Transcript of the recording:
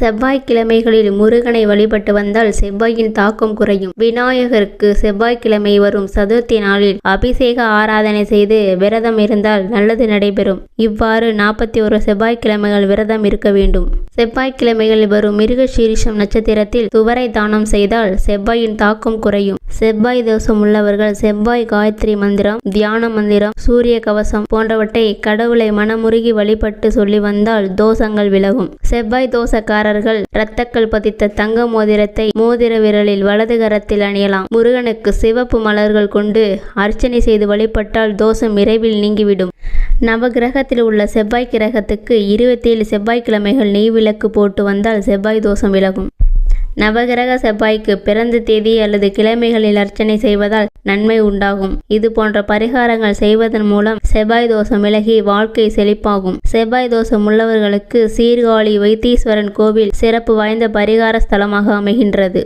செவ்வாய்க்கிழமைகளில் முருகனை வழிபட்டு வந்தால் செவ்வாயின் தாக்கம் குறையும். விநாயகருக்கு செவ்வாய்க்கிழமை வரும் சதுர்த்தி நாளில் அபிஷேக ஆராதனை செய்து விரதம் இருந்தால் நல்லது நடைபெறும். இவ்வாறு நாற்பத்தி ஒரு செவ்வாய்க்கிழமைகள் விரதம் இருக்க வேண்டும். செவ்வாய்க்கிழமைகளில் வரும் மிருக சீரிஷம் நட்சத்திரத்தில் துவரை தானம் செய்தால் செவ்வாயின் தாக்கம் குறையும். செவ்வாய் தோஷம் உள்ளவர்கள் செவ்வாய் காயத்ரி மந்திரம் தியான மந்திரம் சூரிய கவசம் போன்றவற்றை கடவுளை மனமுருகி வழிபட்டு சொல்லி வந்தால் தோஷங்கள் விலகும். செவ்வாய் தோஷக்காரர்கள் இரத்தக்கள் பதித்த தங்க மோதிரத்தை மோதிர விரலில் வலது கரத்தில் அணியலாம். முருகனுக்கு சிவப்பு மலர்கள் கொண்டு அர்ச்சனை செய்து வழிபட்டால் தோஷம் விரைவில் நீங்கிவிடும். நவகிரகத்தில் உள்ள செவ்வாய் கிரகத்துக்கு இருபத்தேழு செவ்வாய்க்கிழமைகள் நெய் விளக்கு போட்டு வந்தால் செவ்வாய் தோஷம் விலகும். நவகிரக செவ்வாய்க்கு பிறந்த தேதி அல்லது கிழமைகளில் அர்ச்சனை செய்வதால் நன்மை உண்டாகும். இது போன்ற பரிகாரங்கள் செய்வதன் மூலம் செவ்வாய் தோஷம் விலகி வாழ்க்கை செழிப்பாகும். செவ்வாய் தோஷம் உள்ளவர்களுக்கு சீர்காழி வைத்தீஸ்வரன் கோவில் சிறப்பு வாய்ந்த பரிகார ஸ்தலமாக அமைகின்றது.